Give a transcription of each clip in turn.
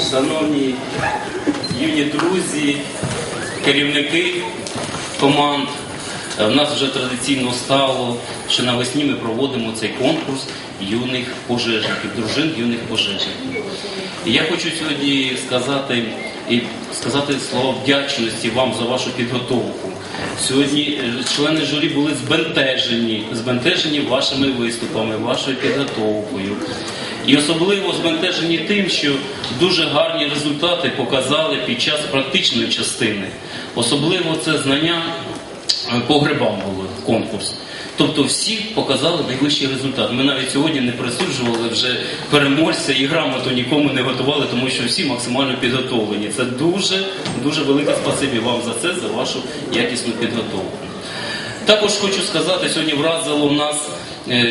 шановні юні друзі, керівники команд. Е, В нас вже традиційно стало, що навесні ми проводимо цей конкурс юних пожежників, дружин юних пожежників. Я хочу сьогодні сказати і сказати слова вдячності вам за вашу підготовку. Сьогодні е, члени журі були збентежені, збентежені вашими виступами, вашою підготовкою. І особливо збентежені тим, що дуже гарні результати показали під час практичної частини. Особливо це знання е, по грибам було конкурс. Тобто всі показали найвищий результат. Ми навіть сьогодні не присуджували вже переможця і грамоту нікому не готували, тому що всі максимально підготовлені. Це дуже дуже велике спасибі вам за це, за вашу якісну підготовку. Також хочу сказати, сьогодні вразило нас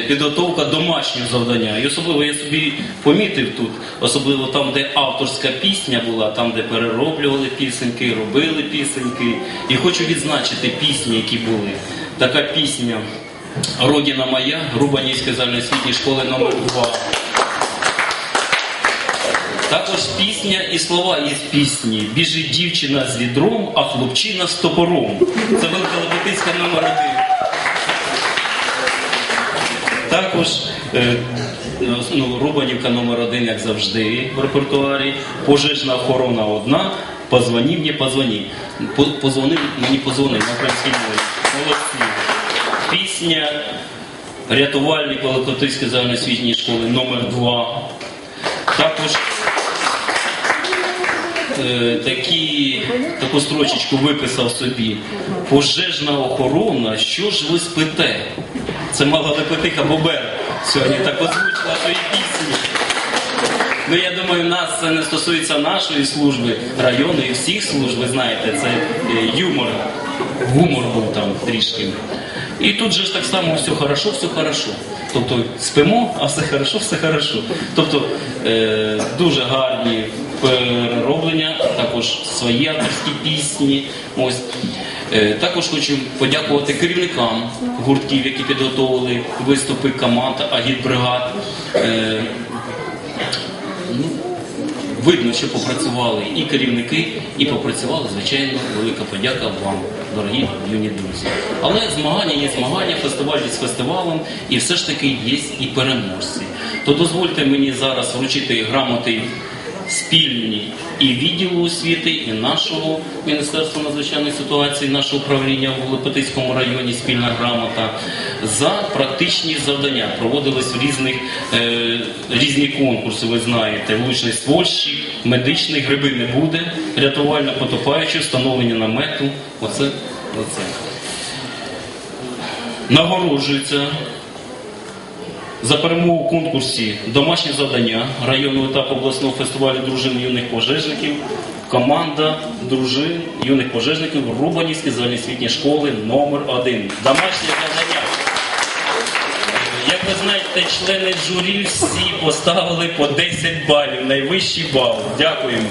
підготовка домашнього завдання. І особливо я собі помітив тут, особливо там, де авторська пісня була, там, де перероблювали пісеньки, робили пісеньки. І хочу відзначити пісні, які були. Така пісня Родина моя, Рубанівської загальноосвітньої школи номер 2 також пісня і слова із пісні Біжить дівчина з відром, а хлопчина з топором. Це велика Лебединська номер один. Також е, ну, Рубанівка номер один, як завжди, в репертуарі. Пожежна охорона одна. Позвони мені, позвони. Позвонив, Позвони мені, позвони на українській мові. Молодці. Пісня рятувальник Великотиської загальноосвітньої школи номер 2 Також такі, таку строчечку виписав собі. Пожежна охорона, що ж ви спите? Це мала Лепетиха Бобер сьогодні так озвучила свої пісні. Ну, я думаю, нас це не стосується нашої служби, району і всіх служб, ви знаєте, це е, юмор, гумор був там трішки. І тут же ж так само все хорошо, все хорошо. Тобто спимо, а все хорошо, все хорошо. Тобто е, дуже гарні перероблення, також свої авторські пісні. Ось. Е, також хочу подякувати керівникам гуртків, які підготовили виступи команд, агітбригад. Е, ну, видно, що попрацювали і керівники, і попрацювали, звичайно, велика подяка вам, дорогі юні друзі. Але змагання є змагання, фестиваль є фестивалем, і все ж таки є і переможці. То дозвольте мені зараз вручити грамоти спільні і відділу освіти, і нашого Міністерства надзвичайних ситуацій, нашого управління в Лепетицькому районі спільна грамота за практичні завдання. Проводились в різних е, різні конкурси. Ви знаєте, влучний ствольщик, медичний гриби не буде, рятувально потопаючи, встановлення намету. Оце, оце. Нагороджується за перемогу в конкурсі домашнє завдання районного етапу обласного фестивалю дружин юних пожежників. Команда дружин юних пожежників Рубанівської загальноосвітньої школи номер 1 Домашнє завдання. Як ви знаєте, члени журі всі поставили по 10 балів, найвищий бал. Дякуємо.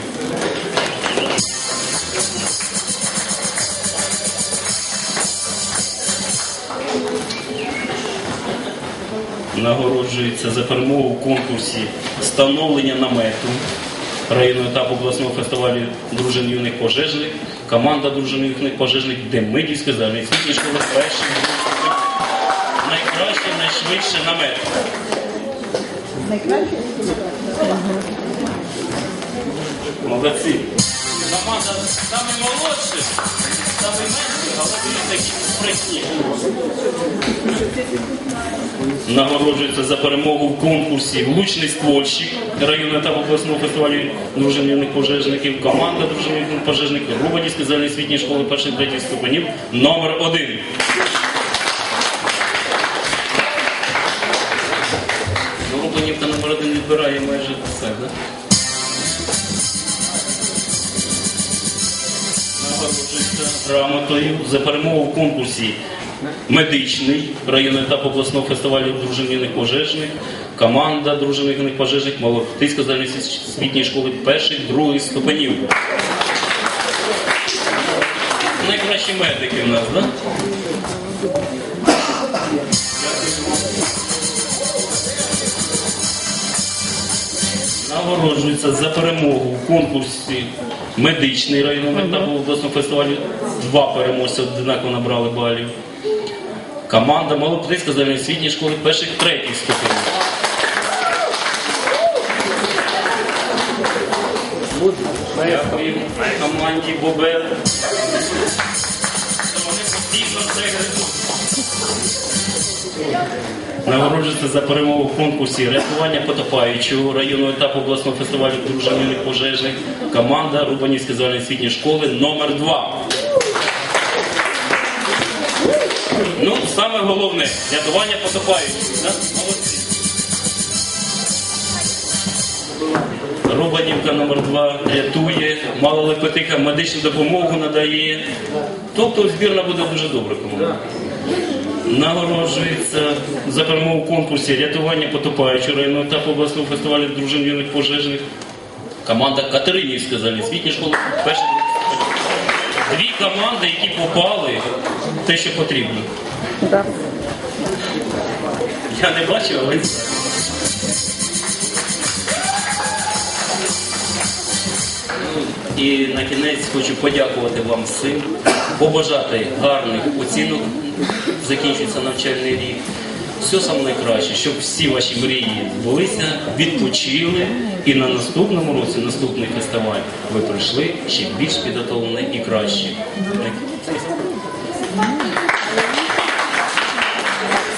Нагороджується за перемогу в конкурсі встановлення намету районного етапу обласного фестивалю дружин юних пожежних, команда дружин юних пожежних Демидівської загальноосвітньої школи перший найкраще, найшвидше намет. Молодці. Команда саме молодші, саме менші, Нагороджується за перемогу в конкурсі влучний ствольщик районного етапу обласного фестивалю дружинних пожежників, команда дружин юних пожежників Рубанівської загальноосвітньої школи перших третіх ступенів номер один. Ну, Рубанівка номер один відбирає майже все, так? Нагороджується грамотою за перемогу в конкурсі медичний районний етап обласного фестивалю дружин юних пожежних, команда дружин юних пожежних Молотицької загальноосвітньої школи перших, других ступенів. Найкращі медики в нас, так? Да? Нагороджується за перемогу в конкурсі медичний районний етап обласного фестивалю. Два переможця однаково набрали балів. Команда Малопетицька загальноосвітньої школи перших третіх ступенів. Дякую команді Бобер. Вони постійно гризуть. Нагороджується за перемогу в конкурсі рятування потопаючого районного етапу обласного фестивалю дружинних пожежних команда Рубанівської загальноосвітньої школи номер 2 Ну, саме головне рятування? Молодці. Рубанівка номер 2 рятує, малолепетика медичну допомогу надає. Тобто збірна буде дуже добра команда. Нагороджується за перемогу в конкурсі рятування потопаючого районного етапу обласного фестивалю дружин юних пожежних. Команда Катеринівська загальноосвітня школа. Перші дві команди, які попали в те, що потрібно. Я не бачив, але І на кінець хочу подякувати вам всім, побажати гарних оцінок. Закінчується навчальний рік. Все саме найкраще, щоб всі ваші мрії збулися, відпочили, і на наступному році, наступний фестиваль, ви прийшли ще більш підготовлені і краще.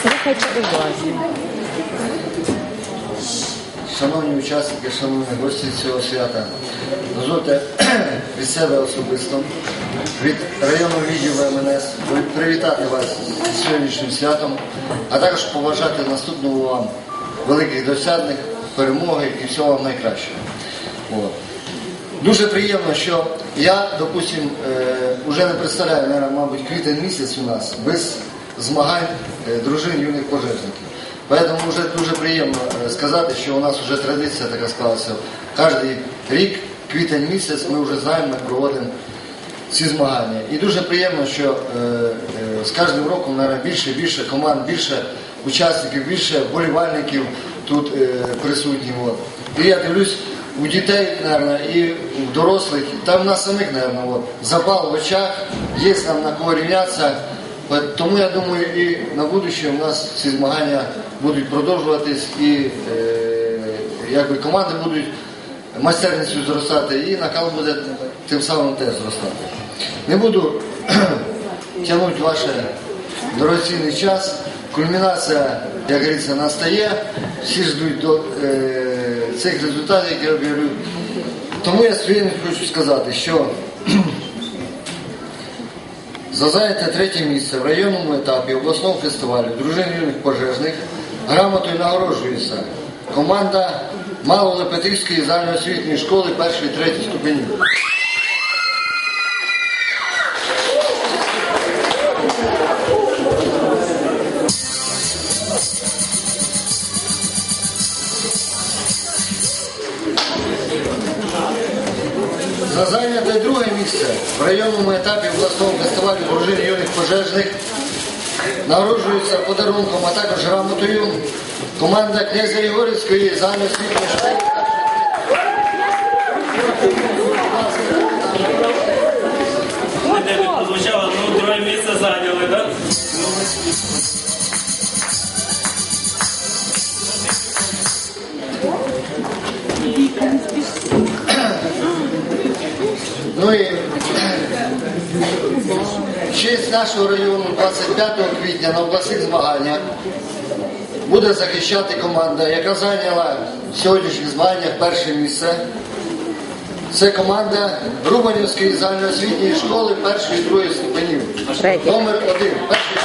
Слухайте уважно. Шановні учасники, шановні гості цього свята, дозвольте від себе особисто, від районного відділу МНС привітати вас з сьогоднішнім святом, а також побажати наступного вам великих досягнень, перемоги і всього вам найкращого. От. Дуже приємно, що я, допустим, вже не представляю, мабуть, квітень місяць у нас без змагань е, дружин юних пожежників. Поэтому вже дуже приємно е, сказати, що у нас вже традиція така склалася. Кожен рік, квітень місяць, ми вже знаємо, ми проводимо ці змагання. І дуже приємно, що е, е, з кожним роком наверное, більше і більше команд, більше учасників, більше вболівальників тут присутні. І я дивлюсь, у дітей, наверное, і у дорослих, та в нас самих, наверное, от, запал в очах, є нам на кого рівнятися. Тому я думаю, і на будущее у нас ці змагання будуть продовжуватись і е, якби команди будуть майстерністю зростати, і накал буде тим самим теж зростати. Не буду тягнути ваш дорогоцінний час. Кульмінація, як говориться, настає. Всі ждуть до е, цих результатів, які я об'явлю. Тому я своїм хочу сказати, що за зайняте третє місце в районному етапі обласного фестивалю дружин юних пожежних грамотою нагороджується команда Малолепетівської загальноосвітньої школи першої і третьої ступенів. За зайняте друге місце в районному етапі обласного фестивалю дружин юних пожежних нагороджується подарунком, а також грамотою команда князя Ігорівської загальноосвітньої школи. Ну друге місце зайняли, так? Ну і честь нашого району 25 квітня на обласних змаганнях буде захищати команда, яка зайняла в сьогоднішніх змаганнях перше місце. Це команда Рубанівської загальноосвітньої школи першої і другої ступенів. Номер один. Перший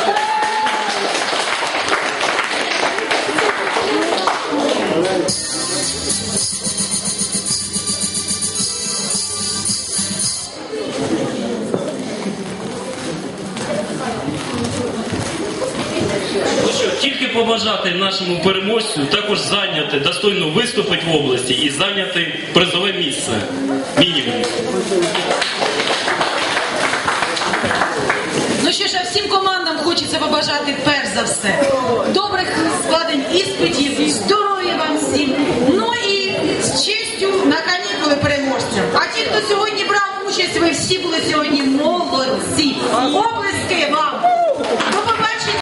побажати нашому переможцю також зайняти достойно виступити в області і зайняти призове місце. Мінімум. Ну що ж, а всім командам хочеться побажати перш за все. Добрих складень іспитів, здоров'я вам всім. Ну і з честю на канікули переможцям. А ті, хто сьогодні брав участь, ви всі були сьогодні молодці. Облески вам!